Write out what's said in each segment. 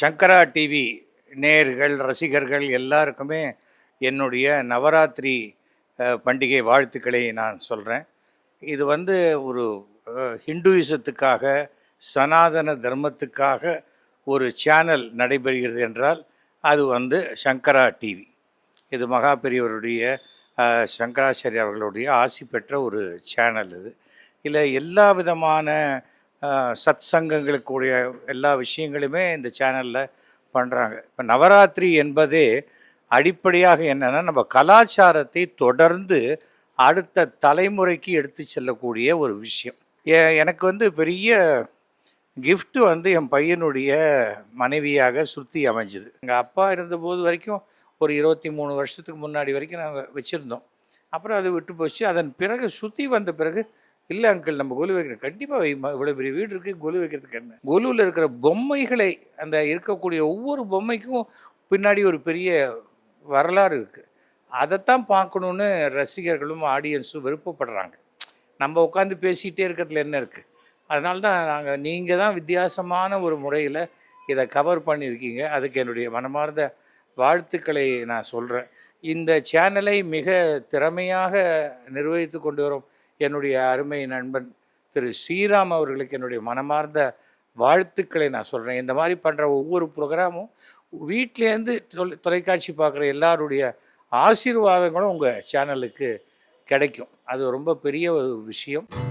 சங்கரா TV நேர்கள் ரசிகர்கள் எல்லாருக்குமே என்னுடைய நவராத்திரி பண்டிகை வாழ்த்துக்களை நான் சொல்கிறேன் இது வந்து ஒரு ஹிந்துயிசத்துக்காக சனாதன தர்மத்துக்காக ஒரு சேனல் நடைபெறுகிறது என்றால் அது வந்து சங்கரா டிவி. இது மகா பெரியவருடைய சங்கராச்சாரிய அவர்களுடைய ஆசி பெற்ற ஒரு சேனல் இது. இல்லை எல்லா விதமான சத் சங்கங்களுக்குடைய எல்லா விஷயங்களுமே இந்த சேனலில் பண்ணுறாங்க இப்போ நவராத்திரி என்பதே அடிப்படையாக என்னென்னா நம்ம கலாச்சாரத்தை தொடர்ந்து அடுத்த தலைமுறைக்கு எடுத்து செல்லக்கூடிய ஒரு விஷயம். எ- எனக்கு வந்து பெரிய கிஃப்ட்டு வந்து என் பையனுடைய மனைவியாக சுற்றி அமைஞ்சுது. எங்கள் அப்பா இருந்தபோது வரைக்கும் ஒரு இருபத்தி மூணு வருஷத்துக்கு முன்னாடி வரைக்கும் நாங்கள் வச்சுருந்தோம். அப்புறம் அது விட்டு போச்சு. அதன் பிறகு சுற்றி வந்த பிறகு இல்லை அங்கிள் நம்ம கொலு வைக்கிறோம் கண்டிப்பாக வைமா இவ்வளோ பெரிய வீடு இருக்குது கொலு வைக்கிறதுக்கு என்ன? கொலுவில் இருக்கிற பொம்மைகளை அந்த இருக்கக்கூடிய ஒவ்வொரு பொம்மைக்கும் பின்னாடி ஒரு பெரிய வரலாறு இருக்குது அதைத்தான் பார்க்கணுன்னு ரசிகர்களும் ஆடியன்ஸும் விருப்பப்படுறாங்க. நம்ம உட்காந்து பேசிகிட்டே இருக்கிறதுல என்ன இருக்குது அதனால தான் நாங்கள் நீங்கள் தான் வித்தியாசமான ஒரு முறையில் இதை கவர் பண்ணியிருக்கீங்க. அதுக்கு என்னுடைய மனமார்ந்த வாழ்த்துக்களை நான் சொல்கிறேன் இந்த சேனலை மிக திறமையாக நிர்வகித்து கொண்டு வரும் என்னுடைய அருமை நண்பன் திரு ஸ்ரீராம் அவர்களுக்கு என்னுடைய மனமார்ந்த வாழ்த்துக்களை நான் சொல்கிறேன் இந்த மாதிரி பண்ணுற ஒவ்வொரு ப்ரோக்ராமும் வீட்டிலேருந்து தொலை தொலைக்காட்சி பார்க்குற எல்லாருடைய ஆசீர்வாதங்களும் உங்கள் சேனலுக்கு கிடைக்கும். அது ரொம்ப பெரிய ஒரு விஷயம்.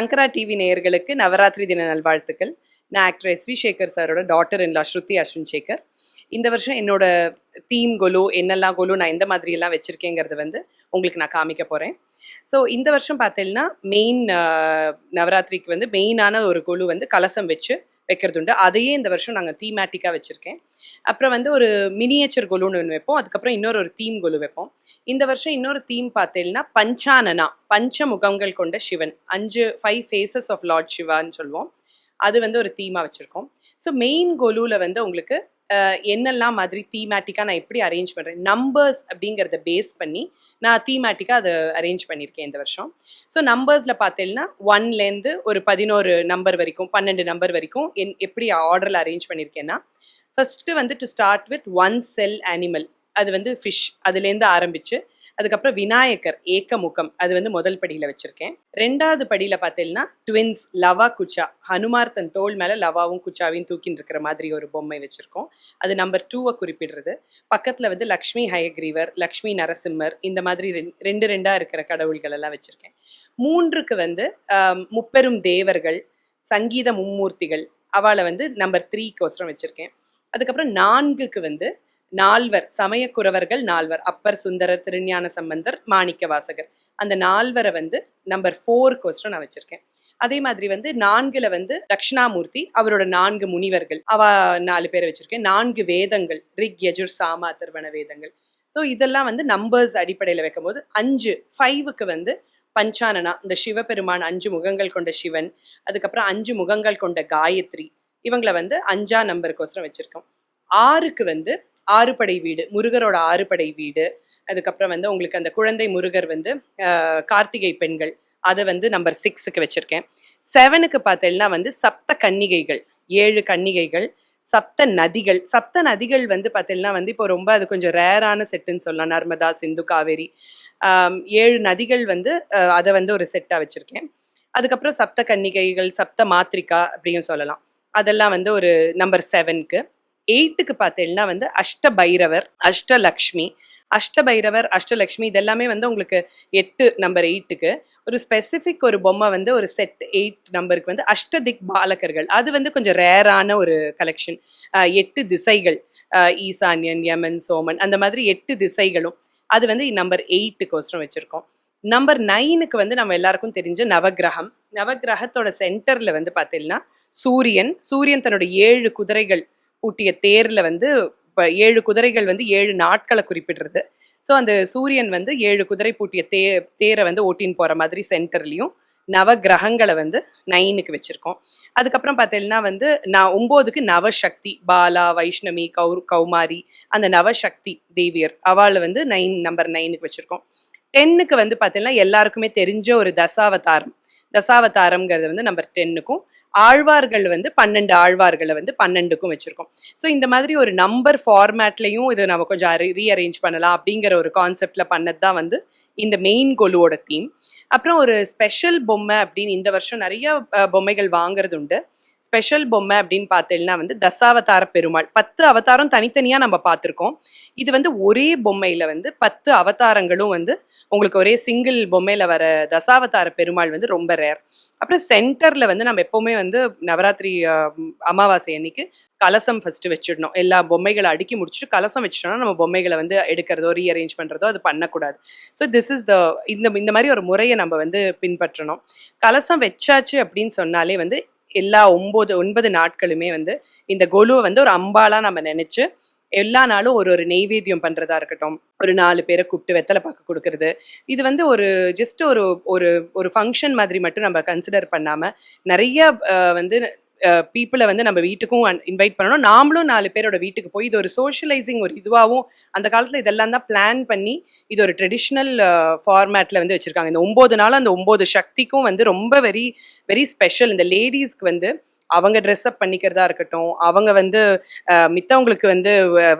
சங்கரா டிவி நேயர்களுக்கு நவராத்திரி தின நல்வாழ்த்துக்கள். நான் ஆக்டர் எஸ் வி சேகர் சாரோட daughter in law Shruti Ashwin Sekhar. இந்த வருஷம் என்னோட தீம் கொலு என்னெல்லாம் கொலு நான் எந்த மாதிரி எல்லாம் வச்சுருக்கேங்கிறத வந்து உங்களுக்கு நான் காமிக்க போகிறேன் ஸோ இந்த வருஷம் பார்த்தீங்கன்னா மெயின் நவராத்திரிக்கு வந்து மெயினான ஒரு கொலு வந்து கலசம் வச்சு வைக்கிறது உண்டு அதையே இந்த வருஷம் நாங்கள் தீமேட்டிக்காக வச்சுருக்கேன். அப்புறம் வந்து ஒரு மினியேச்சர் கொலுன்னு ஒன்று வைப்போம். அதுக்கப்புறம் இன்னொரு ஒரு தீம் கொலு வைப்போம். இந்த வருஷம் இன்னொரு தீம் பார்த்தீங்கன்னா பஞ்சானனா பஞ்ச முகங்கள் கொண்ட சிவன். அஞ்சு ஃபைவ் ஃபேஸஸ் ஆஃப் லார்ட் சிவான்னு சொல்லுவோம். அது வந்து ஒரு தீமாக வச்சுருக்கோம். ஸோ மெயின் கொலுவில் வந்து உங்களுக்கு என்னெல்லாம் மாதிரி தீமேட்டிக்காக நான் எப்படி அரேஞ்ச் பண்ணுறேன் நம்பர்ஸ் அப்படிங்கிறத பேஸ் பண்ணி நான் தீமேட்டிக்காக அதை அரேஞ்ச் பண்ணியிருக்கேன் இந்த வருஷம். ஸோ நம்பர்ஸில் பார்த்தீங்கன்னா ஒன்லேருந்து ஒரு பதினோரு நம்பர் வரைக்கும் பன்னெண்டு நம்பர் வரைக்கும் என் எப்படி ஆர்டரில் அரேஞ்ச் பண்ணியிருக்கேன்னா ஃபஸ்ட்டு வந்து to start with one cell animal அது வந்து ஃபிஷ் அதுலேருந்து ஆரம்பிச்சு அதுக்கப்புறம் விநாயகர் ஏக்கமுகம் அது வந்து முதல் படியில் வச்சுருக்கேன். ரெண்டாவது படியில் பார்த்தீங்கன்னா ட்வின்ஸ் லவா குச்சா ஹனுமார் தன் தோள் மேலே லவாவும் குச்சாவையும் தூக்கின்னு இருக்கிற மாதிரி ஒரு பொம்மை வச்சுருக்கோம். அது நம்பர் டூவை குறிப்பிடுறது. பக்கத்தில் வந்து லக்ஷ்மி ஹயக்ரீவர் லக்ஷ்மி நரசிம்மர் இந்த மாதிரி ரெண்டு ரெண்டு ரெண்டாக இருக்கிற கடவுள்கள் எல்லாம் வச்சுருக்கேன். மூன்றுக்கு வந்து முப்பெரும் தேவர்கள் சங்கீத மும்மூர்த்திகள் அவளை வந்து நம்பர் த்ரீக்கோசரம் வச்சுருக்கேன். அதுக்கப்புறம் நான்குக்கு வந்து நால்வர் சமயக்குறவர்கள் நால்வர் அப்பர் சுந்தரர் திருஞான சம்பந்தர் மாணிக்க வாசகர். அந்த நால்வரை வந்து நம்பர் ஃபோர்க்கோசரம் நான் வச்சிருக்கேன். அதே மாதிரி வந்து நான்குல வந்து தட்சிணாமூர்த்தி அவரோட நான்கு முனிவர்கள். அவ நாலு பேரை வச்சிருக்கேன். நான்கு வேதங்கள் ரிக் யஜுர் சாமா திருவண வேதங்கள் ஸோ இதெல்லாம் வந்து நம்பர்ஸ் அடிப்படையில் வைக்கும்போது அஞ்சு ஃபைவுக்கு வந்து பஞ்சானனா இந்த சிவபெருமான் அஞ்சு முகங்கள் கொண்ட சிவன் அதுக்கப்புறம் அஞ்சு முகங்கள் கொண்ட காயத்ரி இவங்களை வந்து அஞ்சா நம்பருக்கோசரம் வச்சுருக்கோம். ஆறுக்கு வந்து ஆறுபடை வீடு முருகரோட ஆறுபடை வீடு. அதுக்கப்புறம் வந்து உங்களுக்கு அந்த குழந்தை முருகர் வந்து கார்த்திகை பெண்கள். அதை வந்து நம்பர் சிக்ஸுக்கு வச்சுருக்கேன். செவனுக்கு பார்த்தீங்கன்னா வந்து சப்த கன்னிகைகள் ஏழு கன்னிகைகள் சப்த நதிகள். சப்த நதிகள் வந்து பார்த்தீங்கன்னா வந்து இப்போ ரொம்ப அது கொஞ்சம் ரேரான செட்டுன்னு சொல்லலாம். நர்மதா சிந்து காவேரி. ஏழு நதிகள் வந்து அதை வந்து ஒரு செட்டாக வச்சுருக்கேன். அதுக்கப்புறம் சப்த கன்னிகைகள் சப்த மாத்திரிகா அப்படின்னு சொல்லலாம். அதெல்லாம் வந்து ஒரு நம்பர் செவனுக்கு எயிட்டுக்கு பார்த்தீங்கன்னா வந்து அஷ்ட பைரவர் அஷ்டலக்ஷ்மி. அஷ்டபைரவர் அஷ்டலக்ஷ்மி இதெல்லாமே வந்து உங்களுக்கு எட்டு நம்பர் எயிட்டுக்கு ஒரு ஸ்பெசிஃபிக் ஒரு பொம்மை வந்து ஒரு செட் எயிட் நம்பருக்கு வந்து அஷ்டதிக் பாலகர்கள். அது வந்து கொஞ்சம் ரேரான ஒரு கலெக்ஷன் எட்டு திசைகள். ஈசான்யன் யமன் சோமன் அந்த மாதிரி எட்டு திசைகளும். அது வந்து நம்பர் எயிட்டுக்கோசரம் வச்சுருக்கோம். நம்பர் நைனுக்கு வந்து நம்ம எல்லாருக்கும் தெரிஞ்ச நவகிரகம். நவக்கிரகத்தோட சென்டரில் வந்து பார்த்தீங்கன்னா சூரியன். சூரியன் தன்னோட ஏழு குதிரைகள் பூட்டிய தேரில் வந்து இப்போ ஏழு குதிரைகள் வந்து ஏழு நாட்களை குறிப்பிடுறது. ஸோ அந்த சூரியன் வந்து ஏழு குதிரை பூட்டிய தே தேரை வந்து ஓட்டின்னு போகிற மாதிரி சென்டர்லையும் நவ கிரகங்களை வந்து நைனுக்கு வச்சுருக்கோம். அதுக்கப்புறம் பார்த்தீங்கன்னா வந்து நான் ஒம்போதுக்கு நவசக்தி பாலா வைஷ்ணவி கௌர் கௌமாரி அந்த நவசக்தி தேவியர் அவளை வந்து நைன் நம்பர் நைனுக்கு வச்சுருக்கோம். டென்னுக்கு வந்து பார்த்தீங்கன்னா எல்லாருக்குமே தெரிஞ்ச ஒரு தசாவதாரம். தசாவதாரம்ங்கிறது வந்து நம்பர் டென்னுக்கும் ஆழ்வார்கள் வந்து பன்னெண்டு ஆழ்வார்களை வந்து பன்னெண்டுக்கும் வச்சுருக்கோம். ஸோ இந்த மாதிரி ஒரு நம்பர் ஃபார்மேட்லையும் இது நம்ம கொஞ்சம் ரீஅரேஞ்ச் பண்ணலாம் அப்படிங்கிற ஒரு கான்செப்டில் பண்ணது தான் வந்து இந்த மெயின் கொலுவோட தீம் அப்புறம் ஒரு ஸ்பெஷல் பொம்மை அப்படின்னு இந்த வருஷம் நிறைய பொம்மைகள் வாங்குறது உண்டு ஸ்பெஷல் பொம்மை அப்படின்னு பார்த்தீங்கன்னா வந்து தசாவதார பெருமாள். பத்து அவதாரம் தனித்தனியாக நம்ம பார்த்துருக்கோம். இது வந்து ஒரே பொம்மையில் வந்து பத்து அவதாரங்களும் வந்து உங்களுக்கு ஒரே சிங்கிள் பொம்மையில் வர தசாவதார பெருமாள் வந்து ரொம்ப ரேர் அப்புறம் சென்டரில் வந்து நம்ம எப்போவுமே வந்து நவராத்திரி அமாவாசை அன்னைக்கு கலசம் ஃபஸ்ட்டு வச்சிடணும். எல்லா பொம்மைகளை அடுக்கி முடிச்சுட்டு கலசம் வச்சிட்டோம்னா நம்ம பொம்மைகளை வந்து எடுக்கிறதோ ரீஅரேஞ்ச் பண்ணுறதோ அது பண்ணக்கூடாது. ஸோ திஸ் இஸ் த இந்த இந்த மாதிரி ஒரு முறையை நம்ம வந்து பின்பற்றணும். கலசம் வச்சாச்சு அப்படின்னு சொன்னாலே வந்து எல்லா ஒம்பது ஒன்பது நாட்களுமே வந்து இந்த கொலுவை வந்து ஒரு அம்பாலாக நம்ம நினைச்சு எல்லா நாளும் ஒரு ஒரு நெய்வேத்தியம் பண்றதா இருக்கட்டும். ஒரு நாலு பேரை கூப்பிட்டு வெத்தலை பார்க்க கொடுக்கறது. இது வந்து ஒரு ஜஸ்ட் ஒரு ஒரு ஒரு ஃபங்க்ஷன் மாதிரி மட்டும் நம்ம கன்சிடர் பண்ணாம நிறைய வந்து பீப்புளை வந்து நம்ம வீட்டுக்கும் இன்வைட் பண்ணணும். நாமளும் நாலு பேரோட வீட்டுக்கு போய் இது ஒரு சோஷியலைசிங் ஒரு இதுவாகவும் அந்த காலத்தில் இதெல்லாம் தான் பிளான் பண்ணி இது ஒரு ட்ரெடிஷ்னல் ஃபார்மேட்டில் வந்து வச்சுருக்காங்க. இந்த ஒம்பது நாள் அந்த ஒம்பது சக்திக்கும் வந்து ரொம்ப வெரி வெரி ஸ்பெஷல் இந்த லேடிஸ்க்கு வந்து அவங்க ட்ரெஸ்அப் பண்ணிக்கிறதா இருக்கட்டும் அவங்க வந்து மித்தவங்களுக்கு வந்து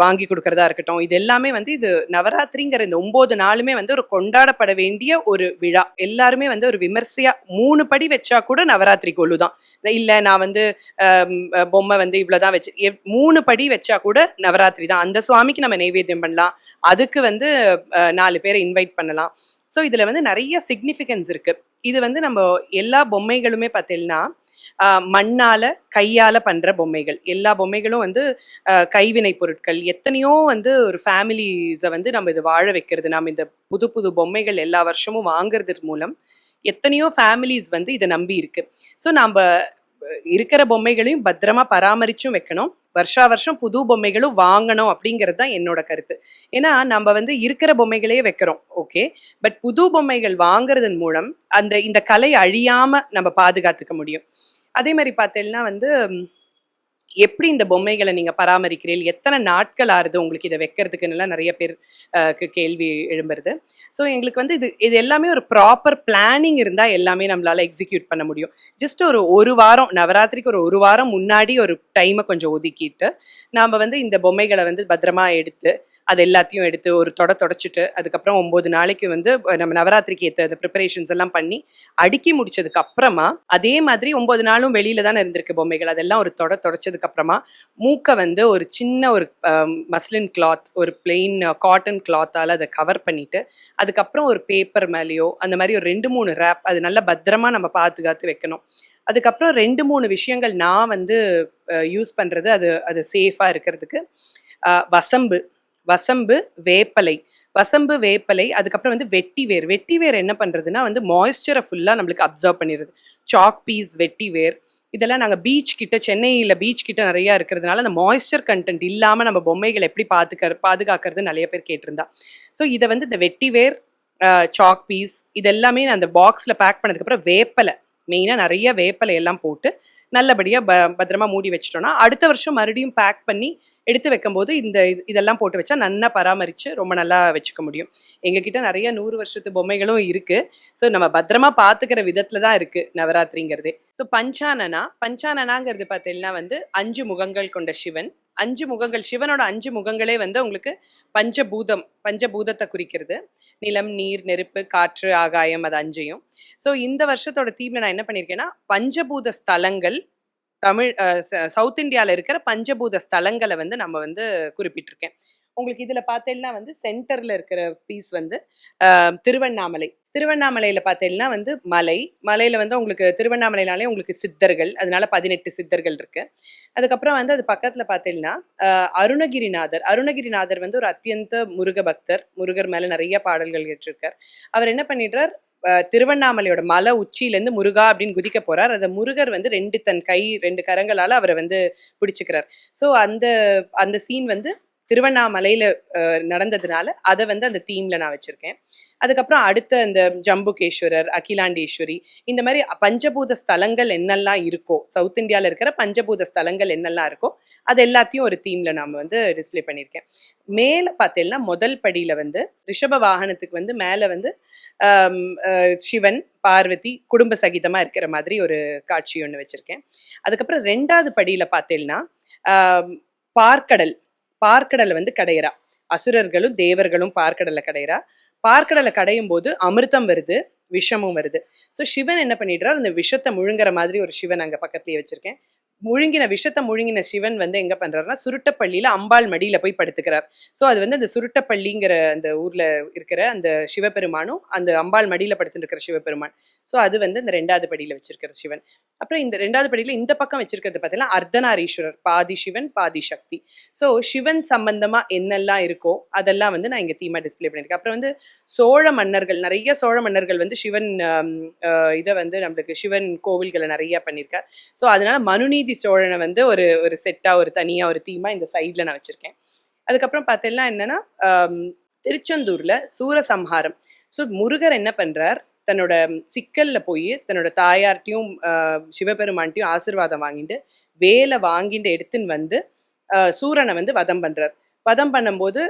வாங்கி கொடுக்கறதா இருக்கட்டும் இது எல்லாமே வந்து இது நவராத்திரிங்கிற இந்த ஒன்பது நாளுமே வந்து ஒரு கொண்டாடப்பட வேண்டிய ஒரு விழா. எல்லாருமே வந்து ஒரு விமர்சையா மூணு படி வச்சா கூட நவராத்திரி கொலு தான். இல்லை நான் வந்து பொம்மை வந்து இவ்வளவுதான் வச்சு மூணு படி வச்சா கூட நவராத்திரி தான். அந்த சுவாமிக்கு நம்ம நைவேத்தியம் பண்ணலாம். அதுக்கு வந்து நாலு பேரை இன்வைட் பண்ணலாம். ஸோ இதில் வந்து நிறைய சிக்னிஃபிகன்ஸ் இருக்குது இது வந்து நம்ம எல்லா பொம்மைகளுமே பார்த்தீங்கன்னா மண்ணால கையால பண்ற பொம்மைகள். எல்லா பொம்மைகளும் வந்து கைவினை பொருட்கள். எத்தனையோ வந்து ஒரு ஃபேமிலிஸை வந்து நம்ம இது வாழ வைக்கிறது. நம்ம இந்த புது புது பொம்மைகள் எல்லா வருஷமும் வாங்குறது மூலம் எத்தனையோ ஃபேமிலிஸ் வந்து இதை நம்பி இருக்கு. ஸோ நம்ம இருக்கிற பொம்மைகளையும் பத்திரமா பராமரிச்சும் வைக்கணும். வருஷா வருஷம் புது பொம்மைகளும் வாங்கணும் அப்படிங்கிறது தான் என்னோட கருத்து. ஏன்னா நம்ம வந்து இருக்கிற பொம்மைகளையே வைக்கிறோம். ஓகே? பட் புது பொம்மைகள் வாங்குறதன் மூலம் அந்த இந்த கலை அழியாம நம்ம பாதுகாத்துக்க முடியும். அதே மாதிரி பார்த்தீங்கன்னா வந்து எப்படி இந்த பொம்மைகளை நீங்கள் பராமரிக்கிறீர்கள்? எத்தனை நாட்கள் ஆறுது உங்களுக்கு இதை வைக்கிறதுக்குன்னுலாம் நிறைய பேர் கேள்வி எழும்புறது. ஸோ எங்களுக்கு வந்து இது இது எல்லாமே ஒரு ப்ராப்பர் பிளானிங் இருந்தால் எல்லாமே நம்மளால் எக்ஸிக்யூட் பண்ண முடியும். ஜஸ்ட் ஒரு ஒரு வாரம் நவராத்திரிக்கு ஒரு ஒரு வாரம் முன்னாடி ஒரு டைமை கொஞ்சம் ஒதுக்கிட்டு நாம் வந்து இந்த பொம்மைகளை வந்து பத்திரமா எடுத்து அது எல்லாத்தையும் எடுத்து ஒரு தொட தொடச்சிட்டு அதுக்கப்புறம் ஒம்பது நாளைக்கு வந்து நம்ம நவராத்திரிக்கு ஏற்ற அந்த ப்ரிப்பரேஷன்ஸ் எல்லாம் பண்ணி அடுக்கி முடிச்சதுக்கு அப்புறமா அதே மாதிரி ஒம்பது நாளும் வெளியில தானே இருந்திருக்கு பொம்மைகள். அதெல்லாம் ஒரு தொட தொடச்சதுக்கு அப்புறமா மூக்கை வந்து ஒரு சின்ன ஒரு மஸ்லின் கிளாத் ஒரு பிளெயின் காட்டன் கிளாத்தால் அதை கவர் பண்ணிட்டு அதுக்கப்புறம் ஒரு பேப்பர் மேலேயோ அந்த மாதிரி ஒரு ரெண்டு மூணு ரேப் அது நல்லா பத்திரமா நம்ம பாதுகாத்து வைக்கணும். அதுக்கப்புறம் ரெண்டு மூணு விஷயங்கள் நான் வந்து யூஸ் பண்ணுறது அது அது சேஃபாக இருக்கிறதுக்கு வசம்பு வசம்பு வேப்பலை. வசம்பு வேப்பலை அதுக்கப்புறம் வந்து வெட்டி வேர் வெட்டி வேர் என்ன பண்றதுன்னா வந்து மாய்ஸ்சரை ஃபுல்லா நம்மளுக்கு அப்சர்வ் பண்ணிடுது. சாக் பீஸ் வெட்டி வேர் இதெல்லாம் நாங்கள் பீச் கிட்ட சென்னையில் பீச் கிட்ட நிறையா இருக்கிறதுனால அந்த மாய்ஸ்சர் கண்டென்ட் இல்லாமல் நம்ம பொம்மைகளை எப்படி பாதுக்க பாதுகாக்கிறது நிறைய பேர் கேட்டிருந்தா. ஸோ இதை வந்து இந்த வெட்டி வேர் சாக் பீஸ் இதெல்லாமே நான் அந்த பாக்ஸில் பேக் பண்ணதுக்கப்புறம் வேப்பலை மெயினாக நிறைய வேப்பலை எல்லாம் போட்டு நல்லபடியாக ப பத்திரமா மூடி வச்சிட்டோம்னா அடுத்த வருஷம் மறுபடியும் பேக் பண்ணி எடுத்து வைக்கும்போது இந்த இது- இதெல்லாம் போட்டு வச்சா நல்லா பராமரித்து ரொம்ப நல்லா வச்சுக்க முடியும். எங்ககிட்ட நிறைய நூறு வருஷத்து பொம்மைகளும் இருக்கு. ஸோ நம்ம பத்திரமா பார்த்துக்கிற விதத்துல தான் இருக்கு நவராத்திரிங்கிறதே. ஸோ பஞ்சானனா பஞ்சானனாங்கிறது பார்த்தீங்கன்னா வந்து அஞ்சு முகங்கள் கொண்ட சிவன். அஞ்சு முகங்கள் சிவனோட அஞ்சு முகங்களே வந்து உங்களுக்கு பஞ்சபூதம் பஞ்சபூதத்தை குறிக்கிறது. நிலம் நீர் நெருப்பு காற்று ஆகாயம் அது அஞ்சையும். ஸோ இந்த வருஷத்தோட தீம்ல நான் என்ன பண்ணியிருக்கேன்னா பஞ்சபூத ஸ்தலங்கள் தமிழ் ச- சவுத் இந்தியாவில் இருக்கிற பஞ்சபூத ஸ்தலங்களை வந்து நம்ம வந்து குறிப்பிட்டிருக்கேன். உங்களுக்கு இதில் பார்த்தீங்கன்னா வந்து சென்டரில் இருக்கிற பீஸ் வந்து திருவண்ணாமலை. திருவண்ணாமலையில் பார்த்தீங்கன்னா வந்து மலை. மலையில் வந்து உங்களுக்கு திருவண்ணாமலைனாலே உங்களுக்கு சித்தர்கள். அதனால பதினெட்டு சித்தர்கள் இருக்கு. அதுக்கப்புறம் வந்து அது பக்கத்தில் பார்த்தீங்கன்னா அருணகிரிநாதர். அருணகிரிநாதர் வந்து ஒரு அத்தியந்த முருக பக்தர் முருகர் மேலே நிறைய பாடல்கள் கேட்டிருக்கார். அவர் என்ன பண்ணிடுறார்? திருவண்ணாமலையோட மலை உச்சியிலேருந்து முருகா அப்படின்னு குதிக்க போறார். அந்த முருகர் வந்து ரெண்டு தன் கை ரெண்டு கரங்களால அவரை வந்து பிடிச்சிக்கிறார். ஸோ அந்த அந்த சீன் வந்து திருவண்ணாமலையில் நடந்ததுனால அதை வந்து அந்த தீமில் நான் வச்சுருக்கேன். அதுக்கப்புறம் அடுத்த அந்த ஜம்புகேஸ்வரர் அகிலாண்டேஸ்வரி இந்த மாதிரி பஞ்சபூத ஸ்தலங்கள் என்னெல்லாம் இருக்கோ சவுத் இந்தியாவில் இருக்கிற பஞ்சபூத ஸ்தலங்கள் என்னெல்லாம் இருக்கோ அது எல்லாத்தையும் ஒரு தீமில் நாம் வந்து டிஸ்ப்ளே பண்ணியிருக்கேன். மேலே பார்த்தீங்கன்னா முதல் படியில் வந்து ரிஷப வாகனத்துக்கு வந்து மேலே வந்து சிவன் பார்வதி குடும்ப சகிதமாக இருக்கிற மாதிரி ஒரு காட்சி ஒன்று வச்சுருக்கேன். அதுக்கப்புறம் ரெண்டாவது படியில் பார்த்தீங்கன்னா பார்க்கடல். பார்க்கடலை வந்து கடையிறா. அசுரர்களும் தேவர்களும் பார்க்கடலை கடையிறா. பார்க்கடலை கடையும் போது அமிர்தம் வருது விஷமும் வருது. ஸோ சிவன் என்ன பண்ணிடுறார்? அந்த விஷத்தை முழுங்குற மாதிரி ஒரு சிவன் அங்கே பக்கத்துலயே வச்சிருக்கேன். முழுங்கின விஷத்தை முழுங்கின சிவன் வந்து எங்க பண்றாருன்னா சுருட்டப்பள்ளியில அம்பாள் மடியில போய் படுத்துக்கிறார். ஸோ அது வந்து அந்த சுருட்டப்பள்ளிங்கிற அந்த ஊர்ல இருக்கிற அந்த சிவபெருமானும் அந்த அம்பாள் மடியில படுத்துட்டு இருக்கிற சிவபெருமான். ஸோ அது வந்து இந்த ரெண்டாவது படியில வச்சிருக்கிற சிவன். அப்புறம் இந்த ரெண்டாவது படியில இந்த பக்கம் வச்சிருக்கிறது பார்த்தீங்கன்னா அர்த்தநாரீஸ்வரர் பாதி சிவன் பாதி சக்தி. ஸோ சிவன் சம்பந்தமா என்னெல்லாம் இருக்கோ அதெல்லாம் வந்து நான் இங்க தீமா டிஸ்பிளே பண்ணியிருக்கேன். அப்புறம் வந்து சோழ மன்னர்கள் நிறைய சோழ மன்னர்கள் வந்து சிவன் இதை வந்து நம்மளுக்கு சிவன் கோவில்களை நிறைய பண்ணியிருக்கார். ஸோ அதனால மனுநீதி சோழனை வந்து ஒரு ஒரு செட்டா ஒரு தனியா ஒரு தீமா இந்த சைடில் நான் வச்சிருக்கேன். அதுக்கப்புறம் பார்த்தீங்கன்னா என்னென்னா திருச்செந்தூரில் சூரசம்ஹாரம். ஸோ முருகர் என்ன பண்றார்? தன்னோட சிக்கல்ல போய் தன்னோட தாயார்ட்டையும் ஆஹ், சிவபெருமான்ட்டையும் ஆசிர்வாதம் வாங்கிட்டு வேலை வாங்கிட்டு எடுத்துன்னு வந்து ஆஹ், சூரனை வந்து வதம் பண்றார். வதம் பண்ணும்போது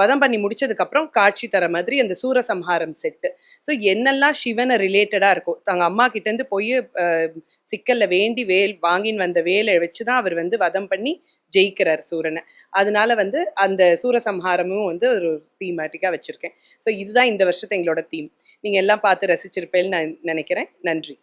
வதம் பண்ணி முடிச்சதுக்கு அப்புறம் காட்சி தர மாதிரி அந்த சூரசம்ஹாரம் செட்டு ஸோ என்னெல்லாம் சிவனை ரிலேட்டடாக இருக்கும் தங்க அம்மா கிட்டேருந்து போய் சிக்கலில் வேண்டி வேல் வாங்கின்னு வந்த வேலை வச்சு தான் அவர் வந்து வதம் பண்ணி ஜெயிக்கிறார் சூரனை. அதனால வந்து அந்த சூரசம்ஹாரமும் வந்து ஒரு தீமேட்டிக்காக வச்சுருக்கேன். ஸோ இதுதான் இந்த வருஷத்தை எங்களோட தீம் நீங்கள் எல்லாம் பார்த்து ரசிச்சிருப்பேன்னு நான் நினைக்கிறேன். நன்றி.